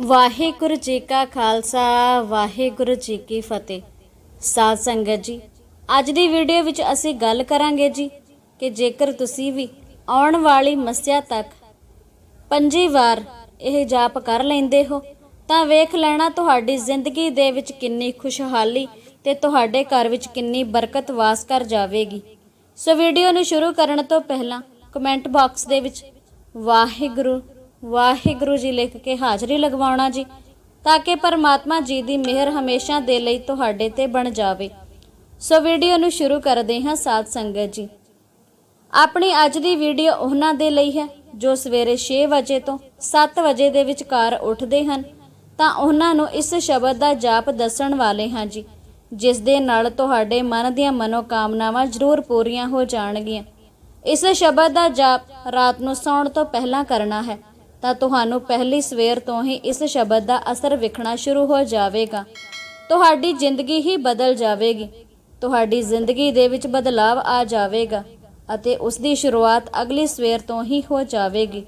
ਵਾਹਿਗੁਰੂ ਜੀ ਕਾ ਖਾਲਸਾ, ਵਾਹਿਗੁਰੂ ਜੀ ਕੀ ਫਤਿਹ। ਸਾਧ ਸੰਗਤ ਜੀ, ਅੱਜ ਦੀ ਵੀਡੀਓ ਵਿੱਚ ਅਸੀਂ ਗੱਲ ਕਰਾਂਗੇ ਜੀ ਕਿ ਜੇਕਰ ਤੁਸੀਂ ਵੀ ਆਉਣ ਵਾਲੀ ਮੱਸਿਆ ਤੱਕ ਪੰਜੀ ਵਾਰ ਇਹ ਜਾਪ ਕਰ ਲੈਂਦੇ ਹੋ, ਤਾਂ ਵੇਖ ਲੈਣਾ ਤੁਹਾਡੀ ਜ਼ਿੰਦਗੀ ਦੇ ਵਿੱਚ ਕਿੰਨੀ ਖੁਸ਼ਹਾਲੀ ਤੇ ਤੁਹਾਡੇ ਘਰ ਵਿੱਚ ਕਿੰਨੀ ਬਰਕਤ ਵਾਸ ਕਰ ਜਾਵੇਗੀ। ਸੋ ਵੀਡੀਓ ਨੂੰ ਸ਼ੁਰੂ ਕਰਨ ਤੋਂ ਪਹਿਲਾਂ ਕਮੈਂਟ ਬਾਕਸ ਦੇ ਵਿੱਚ ਵਾਹਿਗੁਰੂ ਵਾਹਿਗੁਰੂ ਜੀ ਲਿਖ ਕੇ ਹਾਜ਼ਰੀ ਲਗਵਾਉਣਾ ਜੀ, ਤਾਂ ਕਿ ਪਰਮਾਤਮਾ ਜੀ ਦੀ ਮਿਹਰ ਹਮੇਸ਼ਾ ਦੇ ਲਈ ਤੁਹਾਡੇ ਤੇ ਬਣ ਜਾਵੇ। ਸੋ ਵੀਡੀਓ ਨੂੰ ਸ਼ੁਰੂ ਕਰਦੇ ਹਾਂ ਸਾਧ ਸੰਗਤ ਜੀ। ਆਪਣੀ ਅੱਜ ਦੀ ਵੀਡੀਓ ਉਹਨਾਂ ਦੇ ਲਈ ਹੈ, ਜੋ ਸਵੇਰੇ 6 ਵਜੇ ਤੋਂ 7 ਵਜੇ ਦੇ ਵਿਚਕਾਰ ਉੱਠਦੇ ਹਨ। ਤਾਂ ਉਹਨਾਂ ਨੂੰ ਇਸ ਸ਼ਬਦ ਦਾ ਜਾਪ ਦੱਸਣ ਵਾਲੇ ਹਾਂ ਜੀ, ਜਿਸ ਦੇ ਨਾਲ ਤੁਹਾਡੇ ਮਨ ਦੀਆਂ ਮਨੋਕਾਮਨਾਵਾਂ ਜ਼ਰੂਰ ਪੂਰੀਆਂ ਹੋ ਜਾਣਗੀਆਂ। ਇਸ ਸ਼ਬਦ ਦਾ ਜਾਪ ਰਾਤ ਨੂੰ ਸੌਣ ਤੋਂ ਪਹਿਲਾਂ ਕਰਨਾ ਹੈ। ਤਾਂ ਤੁਹਾਨੂੰ ਪਹਿਲੀ ਸਵੇਰ ਤੋਂ ਹੀ ਇਸ ਸ਼ਬਦ ਦਾ ਅਸਰ ਵਿਖਣਾ ਸ਼ੁਰੂ ਹੋ ਜਾਵੇਗਾ। ਤੁਹਾਡੀ ਜ਼ਿੰਦਗੀ ਹੀ ਬਦਲ ਜਾਵੇਗੀ। ਤੁਹਾਡੀ ਜ਼ਿੰਦਗੀ ਦੇ ਵਿੱਚ ਬਦਲਾਵ ਆ ਜਾਵੇਗਾ ਅਤੇ ਉਸ ਦੀ ਸ਼ੁਰੂਆਤ ਅਗਲੀ ਸਵੇਰ ਤੋਂ ਹੀ ਹੋ ਜਾਵੇਗੀ।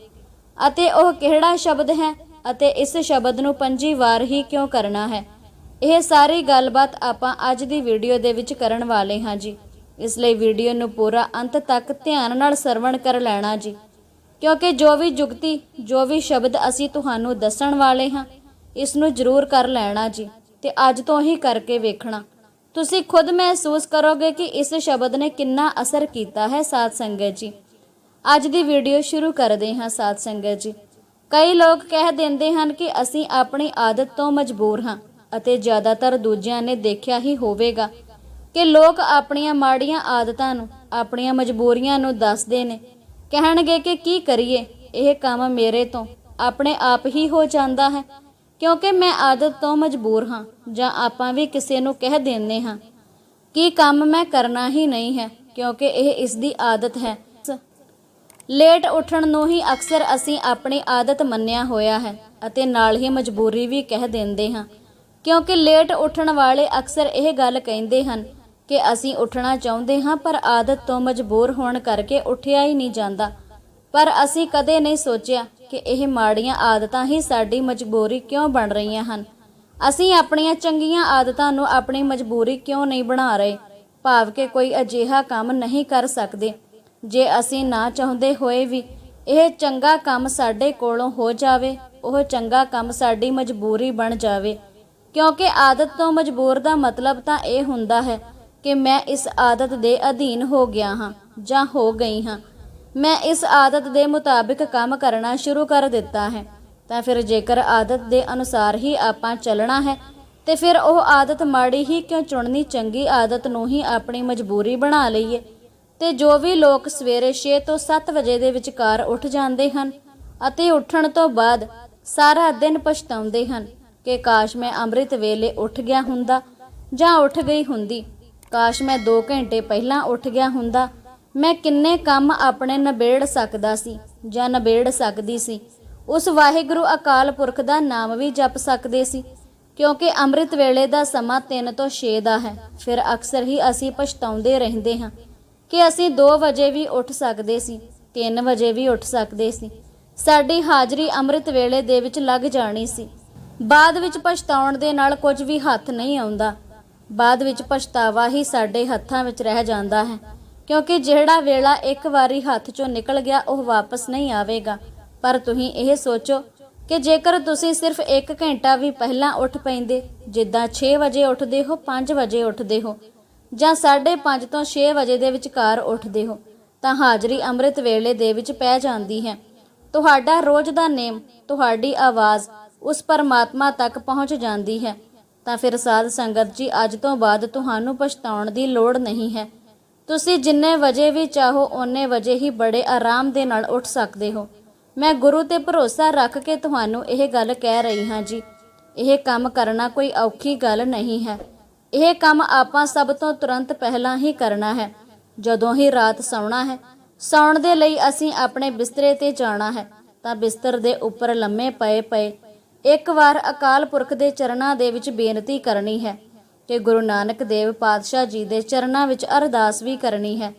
ਅਤੇ ਉਹ ਕਿਹੜਾ ਸ਼ਬਦ ਹੈ ਅਤੇ ਇਸ ਸ਼ਬਦ ਨੂੰ ਪੰਜੀ ਵਾਰ ਹੀ ਕਿਉਂ ਕਰਨਾ ਹੈ? ਇਹ ਸਾਰੀ ਗੱਲਬਾਤ ਆਪਾਂ ਅੱਜ ਦੀ ਵੀਡੀਓ ਦੇ ਵਿੱਚ ਕਰਨ ਵਾਲੇ ਹਾਂ ਜੀ। ਇਸ ਲਈ ਵੀਡੀਓ ਨੂੰ ਪੂਰਾ ਅੰਤ ਤੱਕ ਧਿਆਨ ਨਾਲ ਸਰਵਣ ਕਰ ਲੈਣਾ ਜੀ। ਕਿਉਂਕਿ ਜੋ ਵੀ ਜੁਗਤੀ, ਜੋ ਵੀ ਸ਼ਬਦ ਅਸੀਂ ਤੁਹਾਨੂੰ ਦੱਸਣ ਵਾਲੇ ਹਾਂ, ਇਸ ਨੂੰ ਜ਼ਰੂਰ ਕਰ ਲੈਣਾ ਜੀ ਤੇ ਅੱਜ ਤੋਂ ਹੀ ਕਰਕੇ ਵੇਖਣਾ। ਤੁਸੀਂ ਖੁਦ ਮਹਿਸੂਸ ਕਰੋਗੇ ਕਿ ਇਸ ਸ਼ਬਦ ਨੇ ਕਿੰਨਾ ਅਸਰ ਕੀਤਾ ਹੈ ਸਾਧ ਸੰਗਤ ਜੀ। ਅੱਜ ਦੀ ਵੀਡੀਓ ਸ਼ੁਰੂ ਕਰਦੇ ਹਾਂ ਸਾਧ ਸੰਗਤ ਜੀ। ਕਈ ਲੋਕ ਕਹਿ ਦਿੰਦੇ ਹਨ ਕਿ ਅਸੀਂ ਆਪਣੀ ਆਦਤ ਤੋਂ ਮਜਬੂਰ ਹਾਂ ਅਤੇ ਜ਼ਿਆਦਾਤਰ ਦੂਜਿਆਂ ਨੇ ਦੇਖਿਆ ਹੀ ਹੋਵੇਗਾ ਕਿ ਲੋਕ ਆਪਣੀਆਂ ਮਾੜੀਆਂ ਆਦਤਾਂ ਨੂੰ, ਆਪਣੀਆਂ ਮਜਬੂਰੀਆਂ ਨੂੰ ਦੱਸਦੇ ਨੇ ਕਹਿਣਗੇ ਕਿ ਕੀ ਕਰੀਏ? ਇਹ ਕੰਮ ਮੇਰੇ ਤੋਂ ਆਪਣੇ ਆਪ ਹੀ ਹੋ ਜਾਂਦਾ ਹੈ, ਕਿਉਂਕਿ ਮੈਂ ਆਦਤ ਤੋਂ ਮਜਬੂਰ ਹਾਂ, ਜਾਂ ਆਪਾਂ ਵੀ ਕਿਸੇ ਨੂੰ ਕਹਿ ਦਿੰਦੇ ਹਾਂ ਕੀ ਕੰਮ ਮੈਂ ਕਰਨਾ ਹੀ ਨਹੀਂ ਹੈ, ਕਿਉਂਕਿ ਇਹ ਇਸ ਦੀ ਆਦਤ ਹੈ। ਲੇਟ ਉੱਠਣ ਨੂੰ ਹੀ ਅਕਸਰ ਅਸੀਂ ਆਪਣੀ ਆਦਤ ਮੰਨਿਆ ਹੋਇਆ ਹੈ ਅਤੇ ਨਾਲ ਹੀ ਮਜਬੂਰੀ ਵੀ ਕਹਿ ਦਿੰਦੇ ਹਾਂ, ਕਿਉਂਕਿ ਲੇਟ ਉੱਠਣ ਵਾਲੇ ਅਕਸਰ ਇਹ ਗੱਲ ਕਹਿੰਦੇ ਹਨ ਕਿ ਅਸੀਂ ਉੱਠਣਾ ਚਾਹੁੰਦੇ ਹਾਂ, ਪਰ ਆਦਤ ਤੋਂ ਮਜਬੂਰ ਹੋਣ ਕਰਕੇ ਉੱਠਿਆ ਹੀ ਨਹੀਂ ਜਾਂਦਾ। ਪਰ ਅਸੀਂ ਕਦੇ ਨਹੀਂ ਸੋਚਿਆ ਕਿ ਇਹ ਮਾੜੀਆਂ ਆਦਤਾਂ ਹੀ ਸਾਡੀ ਮਜਬੂਰੀ ਕਿਉਂ ਬਣ ਰਹੀਆਂ ਹਨ। ਅਸੀਂ ਆਪਣੀਆਂ ਚੰਗੀਆਂ ਆਦਤਾਂ ਨੂੰ ਆਪਣੀ ਮਜਬੂਰੀ ਕਿਉਂ ਨਹੀਂ ਬਣਾ ਰਹੇ? ਭਾਵ ਕਿ ਕੋਈ ਅਜਿਹਾ ਕੰਮ ਨਹੀਂ ਕਰ ਸਕਦੇ। ਜੇ ਅਸੀਂ ਨਾ ਚਾਹੁੰਦੇ ਹੋਏ ਵੀ ਇਹ ਚੰਗਾ ਕੰਮ ਸਾਡੇ ਕੋਲੋਂ ਹੋ ਜਾਵੇ, ਉਹ ਚੰਗਾ ਕੰਮ ਸਾਡੀ ਮਜਬੂਰੀ ਬਣ ਜਾਵੇ। ਕਿਉਂਕਿ ਆਦਤ ਤੋਂ ਮਜਬੂਰ ਦਾ ਮਤਲਬ ਤਾਂ ਇਹ ਹੁੰਦਾ ਹੈ ਕਿ ਮੈਂ ਇਸ ਆਦਤ ਦੇ ਅਧੀਨ ਹੋ ਗਿਆ ਹਾਂ ਜਾਂ ਹੋ ਗਈ ਹਾਂ। ਮੈਂ ਇਸ ਆਦਤ ਦੇ ਮੁਤਾਬਿਕ ਕੰਮ ਕਰਨਾ ਸ਼ੁਰੂ ਕਰ ਦਿੱਤਾ ਹੈ। ਤਾਂ ਫਿਰ ਜੇਕਰ ਆਦਤ ਦੇ ਅਨੁਸਾਰ ਹੀ ਆਪਾਂ ਚੱਲਣਾ ਹੈ, ਤੇ ਫਿਰ ਉਹ ਆਦਤ ਮਾੜੀ ਹੀ ਕਿਉਂ ਚੁਣਨੀ, ਚੰਗੀ ਆਦਤ ਨੂੰ ਹੀ ਆਪਣੀ ਮਜਬੂਰੀ ਬਣਾ ਲਈਏ। ਤੇ ਜੋ ਵੀ ਲੋਕ ਸਵੇਰੇ 6 ਤੋਂ 7 ਵਜੇ ਦੇ ਵਿਚਕਾਰ ਉੱਠ ਜਾਂਦੇ ਹਨ ਅਤੇ ਉੱਠਣ ਤੋਂ ਬਾਅਦ ਸਾਰਾ ਦਿਨ ਪਛਤਾਉਂਦੇ ਹਨ ਕਿ ਕਾਸ਼ ਮੈਂ ਅੰਮ੍ਰਿਤ ਵੇਲੇ ਉੱਠ ਗਿਆ ਹੁੰਦਾ ਜਾਂ ਉੱਠ ਗਈ ਹੁੰਦੀ। ਕਾਸ਼ ਮੈਂ 2 ਘੰਟੇ ਪਹਿਲਾਂ ਉੱਠ ਗਿਆ ਹੁੰਦਾ, ਮੈਂ ਕਿੰਨੇ ਕੰਮ ਆਪਣੇ ਨਿਬੇੜ ਸਕਦਾ ਸੀ ਜਾਂ ਨਿਬੇੜ ਸਕਦੀ ਸੀ। ਉਸ ਵਾਹਿਗੁਰੂ ਅਕਾਲ ਪੁਰਖ ਦਾ ਨਾਮ ਵੀ ਜਪ ਸਕਦੇ ਸੀ, ਕਿਉਂਕਿ ਅੰਮ੍ਰਿਤ ਵੇਲੇ ਦਾ ਸਮਾਂ 3 ਤੋਂ 6 ਦਾ ਹੈ। ਫਿਰ ਅਕਸਰ ਹੀ ਅਸੀਂ ਪਛਤਾਉਂਦੇ ਰਹਿੰਦੇ ਹਾਂ ਕਿ ਅਸੀਂ 2 ਵਜੇ ਵੀ ਉੱਠ ਸਕਦੇ ਸੀ 3 ਵਜੇ ਵੀ ਉੱਠ ਸਕਦੇ ਸੀ। ਸਾਡੀ ਹਾਜ਼ਰੀ ਅੰਮ੍ਰਿਤ ਵੇਲੇ ਦੇ ਵਿੱਚ ਲੱਗ ਜਾਣੀ ਸੀ। ਬਾਅਦ ਵਿੱਚ ਪਛਤਾਉਣ ਦੇ ਨਾਲ ਕੁਝ ਵੀ ਹੱਥ ਨਹੀਂ ਆਉਂਦਾ। ਬਾਅਦ ਵਿੱਚ ਪਛਤਾਵਾ ਹੀ ਸਾਡੇ ਹੱਥਾਂ ਵਿੱਚ ਰਹਿ ਜਾਂਦਾ ਹੈ, ਕਿਉਂਕਿ ਜਿਹੜਾ ਵੇਲਾ ਇੱਕ ਵਾਰੀ ਹੱਥ ਚੋਂ ਨਿਕਲ ਗਿਆ, ਉਹ ਵਾਪਸ ਨਹੀਂ ਆਵੇਗਾ। ਪਰ ਤੁਸੀਂ ਇਹ ਸੋਚੋ ਕਿ ਜੇਕਰ ਤੁਸੀਂ ਸਿਰਫ 1 ਘੰਟਾ ਵੀ ਪਹਿਲਾਂ ਉੱਠ ਪੈਂਦੇ, ਜਿੱਦਾਂ 6 ਵਜੇ ਉੱਠਦੇ ਹੋ 5 ਵਜੇ ਉੱਠਦੇ ਹੋ, ਜਾਂ 5:30 ਤੋਂ 6 ਵਜੇ ਦੇ ਵਿਚਕਾਰ ਉੱਠਦੇ ਹੋ, ਤਾਂ ਹਾਜ਼ਰੀ ਅੰਮ੍ਰਿਤ ਵੇਲੇ ਦੇ ਵਿੱਚ ਪੈ ਜਾਂਦੀ ਹੈ। ਤੁਹਾਡਾ ਰੋਜ਼ ਦਾ ਨੇਮ, ਤੁਹਾਡੀ ਆਵਾਜ਼ ਉਸ ਪਰਮਾਤਮਾ ਤੱਕ ਪਹੁੰਚ ਜਾਂਦੀ ਹੈ। ਤਾਂ ਫਿਰ ਸਾਧ ਸੰਗਤ ਜੀ, ਅੱਜ ਤੋਂ ਬਾਅਦ ਤੁਹਾਨੂੰ ਪਛਤਾਉਣ ਦੀ ਲੋੜ ਨਹੀਂ ਹੈ। ਤੁਸੀਂ ਜਿੰਨੇ ਵਜੇ ਵੀ ਚਾਹੋ, ਓਨੇ ਵਜੇ ਹੀ ਬੜੇ ਆਰਾਮ ਦੇ ਨਾਲ ਉੱਠ ਸਕਦੇ ਹੋ। ਮੈਂ ਗੁਰੂ ਤੇ ਭਰੋਸਾ ਰੱਖ ਕੇ ਤੁਹਾਨੂੰ ਇਹ ਗੱਲ ਕਹਿ ਰਹੀ ਹਾਂ ਜੀ। ਇਹ ਕੰਮ ਕਰਨਾ ਕੋਈ ਔਖੀ ਗੱਲ ਨਹੀਂ ਹੈ। ਇਹ ਕੰਮ ਆਪਾਂ ਸਭ ਤੋਂ ਤੁਰੰਤ ਪਹਿਲਾਂ ਹੀ ਕਰਨਾ ਹੈ। ਜਦੋਂ ਹੀ ਰਾਤ ਸੌਣਾ ਹੈ, ਸੌਣ ਦੇ ਲਈ ਅਸੀਂ ਆਪਣੇ ਬਿਸਤਰੇ ਤੇ ਜਾਣਾ ਹੈ। ਤਾਂ ਬਿਸਤਰ ਦੇ ਉੱਪਰ ਲੰਮੇ ਪਏ ਪਏ ਇੱਕ ਵਾਰ ਅਕਾਲ ਪੁਰਖ ਦੇ ਚਰਨਾਂ ਦੇ ਵਿੱਚ ਬੇਨਤੀ ਕਰਨੀ ਹੈ ਕਿ ਗੁਰੂ ਨਾਨਕ ਦੇਵ ਪਾਤਸ਼ਾਹ ਜੀ ਦੇ ਚਰਨਾਂ ਵਿੱਚ ਅਰਦਾਸ ਵੀ ਕਰਨੀ ਹੈ।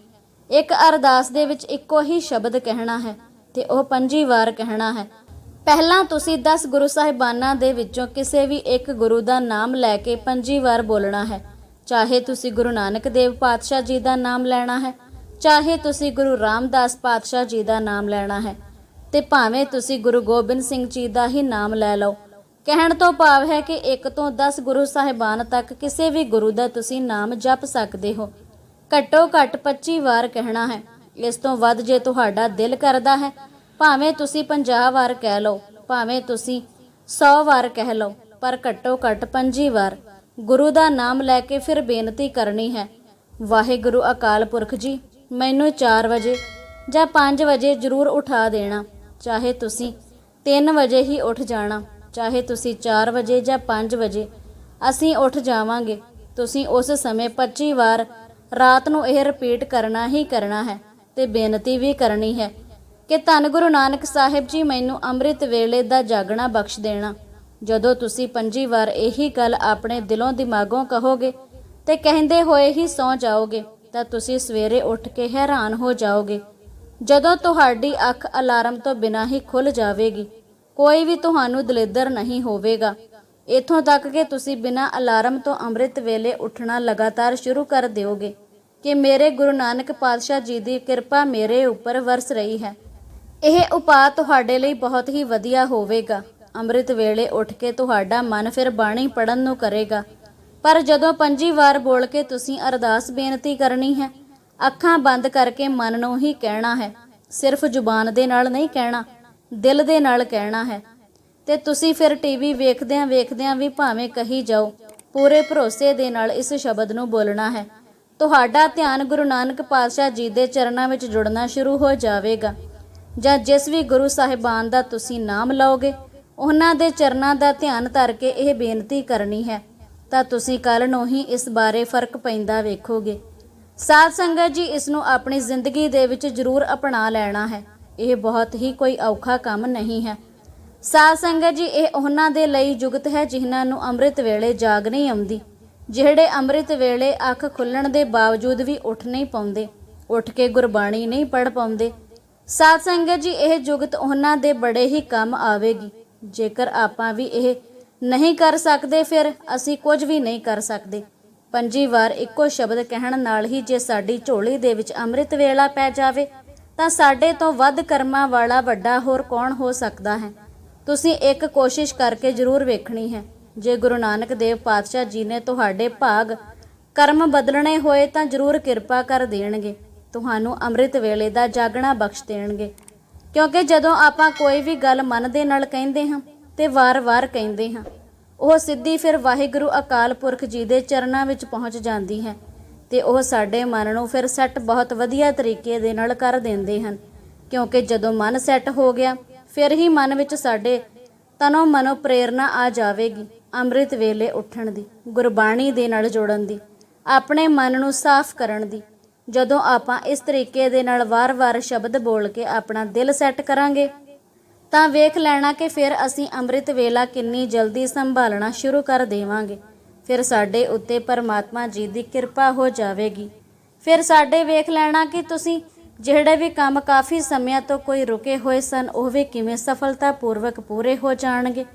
ਇੱਕ ਅਰਦਾਸ ਦੇ ਵਿੱਚ ਇੱਕੋ ਹੀ ਸ਼ਬਦ ਕਹਿਣਾ ਹੈ ਤੇ ਉਹ ਪੰਜੀ ਵਾਰ ਕਹਿਣਾ ਹੈ। ਪਹਿਲਾਂ ਤੁਸੀਂ 10 ਗੁਰੂ ਸਾਹਿਬਾਨਾਂ ਦੇ ਵਿੱਚੋਂ ਕਿਸੇ ਵੀ ਇੱਕ ਗੁਰੂ ਦਾ ਨਾਮ ਲੈ ਕੇ ਪੰਜੀ ਵਾਰ ਬੋਲਣਾ ਹੈ। ਚਾਹੇ ਤੁਸੀਂ ਗੁਰੂ ਨਾਨਕ ਦੇਵ ਪਾਤਸ਼ਾਹ ਜੀ ਦਾ ਨਾਮ ਲੈਣਾ ਹੈ, ਚਾਹੇ ਤੁਸੀਂ ਗੁਰੂ ਰਾਮਦਾਸ ਪਾਤਸ਼ਾਹ ਜੀ ਦਾ ਨਾਮ ਲੈਣਾ ਹੈ। ਤੇ ਭਾਵੇਂ ਤੁਸੀਂ ਗੁਰੂ ਗੋਬਿੰਦ ਸਿੰਘ ਜੀ ਦਾ ਹੀ ਨਾਮ ਲੈ ਲਓ। ਕਹਿਣ ਤੋਂ ਭਾਵ ਹੈ ਕਿ ਇੱਕ ਤੋਂ 10 ਗੁਰੂ ਸਾਹਿਬਾਨ ਤੱਕ ਕਿਸੇ ਵੀ ਗੁਰੂ ਦਾ ਤੁਸੀਂ ਨਾਮ ਜਪ ਸਕਦੇ ਹੋ। ਘੱਟੋ ਘੱਟ 25 ਵਾਰ ਕਹਿਣਾ ਹੈ। ਇਸ ਤੋਂ ਵੱਧ ਜੇ ਤੁਹਾਡਾ ਦਿਲ ਕਰਦਾ ਹੈ, ਭਾਵੇਂ ਤੁਸੀਂ 50 ਵਾਰ ਕਹਿ ਲਓ, ਭਾਵੇਂ ਤੁਸੀਂ 100 ਵਾਰ ਕਹਿ ਲਓ, ਪਰ ਘੱਟੋ ਘੱਟ 25 ਵਾਰ। ਗੁਰੂ ਦਾ ਨਾਮ ਲੈ ਕੇ ਫਿਰ ਬੇਨਤੀ ਕਰਨੀ ਹੈ, ਵਾਹਿਗੁਰੂ ਅਕਾਲ ਪੁਰਖ ਜੀ, ਮੈਨੂੰ 4 ਵਜੇ ਜਾਂ 5 ਵਜੇ ਜ਼ਰੂਰ ਉਠਾ ਦੇਣਾ। ਚਾਹੇ ਤੁਸੀਂ 3 ਵਜੇ ਹੀ ਉੱਠ ਜਾਣਾ, ਚਾਹੇ ਤੁਸੀਂ 4 ਵਜੇ ਜਾਂ 5 ਵਜੇ, ਅਸੀਂ ਉੱਠ ਜਾਵਾਂਗੇ। ਤੁਸੀਂ ਉਸ ਸਮੇਂ 25 ਵਾਰ ਰਾਤ ਨੂੰ ਇਹ ਰਿਪੀਟ ਕਰਨਾ ਹੀ ਕਰਨਾ ਹੈ ਤੇ ਬੇਨਤੀ ਵੀ ਕਰਨੀ ਹੈ ਕਿ ਧੰਨ ਗੁਰੂ ਨਾਨਕ ਸਾਹਿਬ ਜੀ ਮੈਨੂੰ ਅੰਮ੍ਰਿਤ ਵੇਲੇ ਦਾ ਜਾਗਣਾ ਬਖਸ਼ ਦੇਣਾ। ਜਦੋਂ ਤੁਸੀਂ ਪੰਜੀ ਵਾਰ ਇਹੀ ਗੱਲ ਆਪਣੇ ਦਿਲੋਂ ਦਿਮਾਗੋਂ ਕਹੋਗੇ ਤੇ ਕਹਿੰਦੇ ਹੋਏ ਹੀ ਸੌ ਜਾਓਗੇ, ਤਾਂ ਤੁਸੀਂ ਸਵੇਰੇ ਉੱਠ ਕੇ ਹੈਰਾਨ ਹੋ ਜਾਓਗੇ। ਜਦੋਂ ਤੁਹਾਡੀ ਅੱਖ ਅਲਾਰਮ ਤੋਂ ਬਿਨਾਂ ਹੀ ਖੁੱਲ ਜਾਵੇਗੀ, ਕੋਈ ਵੀ ਤੁਹਾਨੂੰ ਦਲਿੱਦਰ ਨਹੀਂ ਹੋਵੇਗਾ। ਇਥੋਂ ਤੱਕ ਕਿ ਤੁਸੀਂ ਬਿਨਾਂ ਅਲਾਰਮ ਤੋਂ ਅੰਮ੍ਰਿਤ ਵੇਲੇ ਉੱਠਣਾ ਲਗਾਤਾਰ ਸ਼ੁਰੂ ਕਰ ਦਿਓਗੇ ਕਿ ਮੇਰੇ ਗੁਰੂ ਨਾਨਕ ਪਾਤਸ਼ਾਹ ਜੀ ਦੀ ਕਿਰਪਾ ਮੇਰੇ ਉੱਪਰ ਵਰਸ ਰਹੀ ਹੈ। ਇਹ ਉਪਾਅ ਤੁਹਾਡੇ ਲਈ ਬਹੁਤ ਹੀ ਵਧੀਆ ਹੋਵੇਗਾ। ਅੰਮ੍ਰਿਤ ਵੇਲੇ ਉੱਠ ਕੇ ਤੁਹਾਡਾ ਮਨ ਫਿਰ ਬਾਣੀ ਪੜਨ ਨੂੰ ਕਰੇਗਾ। ਪਰ ਜਦੋਂ ਪੰਜੀ ਵਾਰ ਬੋਲ ਕੇ ਤੁਸੀਂ ਅਰਦਾਸ ਬੇਨਤੀ ਕਰਨੀ ਹੈ ਅੱਖਾਂ ਬੰਦ ਕਰਕੇ ਮਨ ਨੂੰ ਹੀ ਕਹਿਣਾ ਹੈ। ਸਿਰਫ ਜ਼ੁਬਾਨ ਦੇ ਨਾਲ ਨਹੀਂ ਕਹਿਣਾ, ਦਿਲ ਦੇ ਨਾਲ ਕਹਿਣਾ ਹੈ। ਤੇ ਤੁਸੀਂ ਫਿਰ ਟੀਵੀ ਵੇਖਦਿਆਂ ਵੇਖਦਿਆਂ ਵੀ ਭਾਵੇਂ ਕਹੀ ਜਾਓ, ਪੂਰੇ ਭਰੋਸੇ ਦੇ ਨਾਲ ਇਸ ਸ਼ਬਦ ਨੂੰ ਬੋਲਣਾ ਹੈ। ਤੁਹਾਡਾ ਧਿਆਨ ਗੁਰੂ ਨਾਨਕ ਪਾਤਸ਼ਾਹ ਜੀ ਦੇ ਚਰਨਾਂ ਵਿੱਚ ਜੁੜਨਾ ਸ਼ੁਰੂ ਹੋ ਜਾਵੇਗਾ। ਜਾਂ ਜਿਸ ਵੀ ਗੁਰੂ ਸਾਹਿਬਾਨ ਦਾ ਤੁਸੀਂ ਨਾਮ ਲਓਗੇ, ਉਹਨਾਂ ਦੇ ਚਰਨਾਂ ਦਾ ਧਿਆਨ ਧਰ ਕੇ ਇਹ ਬੇਨਤੀ ਕਰਨੀ ਹੈ, ਤਾਂ ਤੁਸੀਂ ਕੱਲ ਨੂੰ ਹੀ ਇਸ ਬਾਰੇ ਫ਼ਰਕ ਪੈਂਦਾ ਵੇਖੋਗੇ। ਸਾਧ ਸੰਗਤ ਜੀ, ਇਸ ਨੂੰ ਆਪਣੀ ਜ਼ਿੰਦਗੀ ਦੇ ਵਿੱਚ ਜ਼ਰੂਰ ਅਪਣਾ ਲੈਣਾ ਹੈ। ਇਹ ਬਹੁਤ ਹੀ ਕੋਈ ਔਖਾ ਕੰਮ ਨਹੀਂ ਹੈ। ਸਾਧ ਸੰਗਤ ਜੀ, ਇਹ ਉਹਨਾਂ ਦੇ ਲਈ ਜੁਗਤ ਹੈ ਜਿਨ੍ਹਾਂ ਨੂੰ ਅੰਮ੍ਰਿਤ ਵੇਲੇ ਜਾਗ ਨਹੀਂ ਆਉਂਦੀ, ਜਿਹੜੇ ਅੰਮ੍ਰਿਤ ਵੇਲੇ ਅੱਖ ਖੁੱਲਣ ਦੇ ਬਾਵਜੂਦ ਵੀ ਉੱਠ ਨਹੀਂ ਪਾਉਂਦੇ, ਉੱਠ ਕੇ ਗੁਰਬਾਣੀ ਨਹੀਂ ਪੜ ਪਾਉਂਦੇ। ਸਾਧ ਸੰਗਤ ਜੀ, ਇਹ ਜੁਗਤ ਉਹਨਾਂ ਦੇ ਬੜੇ ਹੀ ਕੰਮ ਆਵੇਗੀ। ਜੇਕਰ ਆਪਾਂ ਵੀ ਇਹ ਨਹੀਂ ਕਰ ਸਕਦੇ, ਫਿਰ ਅਸੀਂ ਕੁਝ ਵੀ ਨਹੀਂ ਕਰ ਸਕਦੇ। ਪੰਜੀ ਵਾਰ ਇੱਕੋ ਸ਼ਬਦ ਕਹਿਣ ਨਾਲ ਹੀ ਜੇ ਸਾਡੀ ਝੋਲੀ ਦੇ ਵਿੱਚ ਅੰਮ੍ਰਿਤ ਵੇਲਾ ਪੈ ਜਾਵੇ, ਤਾਂ ਸਾਡੇ ਤੋਂ ਵੱਧ ਕਰਮਾਂ ਵਾਲਾ ਵੱਡਾ ਹੋਰ ਕੌਣ ਹੋ ਸਕਦਾ ਹੈ? ਤੁਸੀਂ ਇੱਕ ਕੋਸ਼ਿਸ਼ ਕਰਕੇ ਜ਼ਰੂਰ ਵੇਖਣੀ ਹੈ। ਜੇ ਗੁਰੂ ਨਾਨਕ ਦੇਵ ਪਾਤਸ਼ਾਹ ਜੀ ਨੇ ਤੁਹਾਡੇ ਭਾਗ ਕਰਮ ਬਦਲਣੇ ਹੋਏ ਤਾਂ ਜ਼ਰੂਰ ਕਿਰਪਾ ਕਰ ਦੇਣਗੇ। ਤੁਹਾਨੂੰ ਅੰਮ੍ਰਿਤ ਵੇਲੇ ਦਾ ਜਾਗਣਾ ਬਖਸ਼ ਦੇਣਗੇ। ਕਿਉਂਕਿ ਜਦੋਂ ਆਪਾਂ ਕੋਈ ਵੀ ਗੱਲ ਮਨ ਦੇ ਨਾਲ ਕਹਿੰਦੇ ਹਾਂ, ਤੇ ਵਾਰ-ਵਾਰ ਕਹਿੰਦੇ ਹਾਂ ਉਹ ਸਿੱਧੀ ਫਿਰ ਵਾਹਿਗੁਰੂ ਅਕਾਲ ਪੁਰਖ ਜੀ ਦੇ ਚਰਨਾਂ ਵਿੱਚ ਪਹੁੰਚ ਜਾਂਦੀ ਹੈ ਤੇ ਉਹ ਸਾਡੇ ਮਨ ਨੂੰ ਫਿਰ ਸੈੱਟ ਬਹੁਤ ਵਧੀਆ ਤਰੀਕੇ ਦੇ ਨਾਲ ਕਰ ਦਿੰਦੇ ਹਨ, ਕਿਉਂਕਿ ਜਦੋਂ ਮਨ ਸੈੱਟ ਹੋ ਗਿਆ, ਫਿਰ ਹੀ ਮਨ ਵਿੱਚ ਸਾਡੇ ਤਨੋ ਮਨੋ ਪ੍ਰੇਰਣਾ ਆ ਜਾਵੇਗੀ ਅੰਮ੍ਰਿਤ ਵੇਲੇ ਉੱਠਣ ਦੀ, ਗੁਰਬਾਣੀ ਦੇ ਨਾਲ ਜੋੜਨ ਦੀ, ਆਪਣੇ ਮਨ ਨੂੰ ਸਾਫ਼ ਕਰਨ ਦੀ। ਜਦੋਂ ਆਪਾਂ ਇਸ ਤਰੀਕੇ ਦੇ ਨਾਲ ਵਾਰ-ਵਾਰ ਸ਼ਬਦ ਬੋਲ ਕੇ ਆਪਣਾ ਦਿਲ ਸੈੱਟ ਕਰਾਂਗੇ ਤਾਂ ਵੇਖ ਲੈਣਾ ਕਿ ਫਿਰ ਅਸੀਂ ਅੰਮ੍ਰਿਤ ਵੇਲਾ ਕਿੰਨੀ ਜਲਦੀ ਸੰਭਾਲਣਾ ਸ਼ੁਰੂ ਕਰ ਦੇਵਾਂਗੇ। ਫਿਰ ਸਾਡੇ ਉੱਤੇ ਪਰਮਾਤਮਾ ਜੀ ਦੀ ਕਿਰਪਾ ਹੋ ਜਾਵੇਗੀ। ਫਿਰ ਸਾਡੇ ਵੇਖ ਲੈਣਾ ਕਿ ਤੁਸੀਂ ਜਿਹੜੇ ਵੀ ਕੰਮ ਕਾਫੀ ਸਮਿਆਂ ਤੋਂ ਕੋਈ ਰੁਕੇ ਹੋਏ ਸਨ, ਉਹ ਵੀ ਕਿਵੇਂ ਸਫਲਤਾਪੂਰਵਕ ਪੂਰੇ ਹੋ ਜਾਣਗੇ।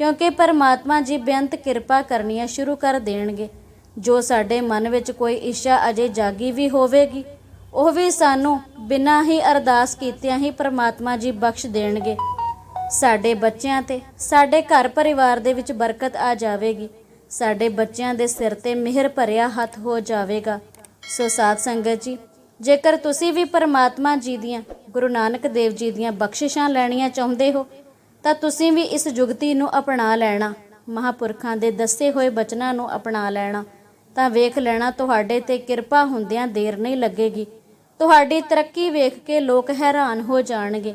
ਕਿਉਂਕਿ ਪਰਮਾਤਮਾ ਜੀ ਬੇਅੰਤ ਕਿਰਪਾ ਕਰਨੀਆਂ ਸ਼ੁਰੂ ਕਰ ਦੇਣਗੇ। ਜੋ ਸਾਡੇ ਮਨ ਵਿੱਚ ਕੋਈ ਇੱਛਾ ਅਜੇ ਜਾਗੀ ਵੀ ਹੋਵੇਗੀ, ਉਹ ਵੀ ਸਾਨੂੰ ਬਿਨਾਂ ਹੀ ਅਰਦਾਸ ਕੀਤਿਆਂ ਹੀ ਪਰਮਾਤਮਾ ਜੀ ਬਖਸ਼ ਦੇਣਗੇ। ਸਾਡੇ ਬੱਚਿਆਂ ਤੇ, ਸਾਡੇ ਘਰ ਪਰਿਵਾਰ ਦੇ ਵਿੱਚ ਬਰਕਤ ਆ ਜਾਵੇਗੀ। ਸਾਡੇ ਬੱਚਿਆਂ ਦੇ ਸਿਰ ਤੇ ਮਿਹਰ ਭਰਿਆ ਹੱਥ ਹੋ ਜਾਵੇਗਾ। ਸੋ ਸਾਧ ਸੰਗਤ ਜੀ, ਜੇਕਰ ਤੁਸੀਂ ਵੀ ਪਰਮਾਤਮਾ ਜੀ ਦੀਆਂ, ਗੁਰੂ ਨਾਨਕ ਦੇਵ ਜੀ ਦੀਆਂ ਬਖਸ਼ਿਸ਼ਾਂ ਲੈਣੀਆਂ ਚਾਹੁੰਦੇ ਹੋ, ਤਾਂ ਤੁਸੀਂ ਵੀ ਇਸ ਜੁਗਤੀ ਨੂੰ ਅਪਣਾ ਲੈਣਾ, ਮਹਾਪੁਰਖਾਂ ਦੇ ਦੱਸੇ ਹੋਏ ਬਚਨਾਂ ਨੂੰ ਅਪਣਾ ਲੈਣਾ। ਤਾਂ ਵੇਖ ਲੈਣਾ, ਤੁਹਾਡੇ ਤੇ ਕਿਰਪਾ ਹੁੰਦਿਆਂ ਦੇਰ ਨਹੀਂ ਲੱਗੇਗੀ। ਤੁਹਾਡੀ ਤਰੱਕੀ ਵੇਖ ਕੇ ਲੋਕ ਹੈਰਾਨ ਹੋ ਜਾਣਗੇ।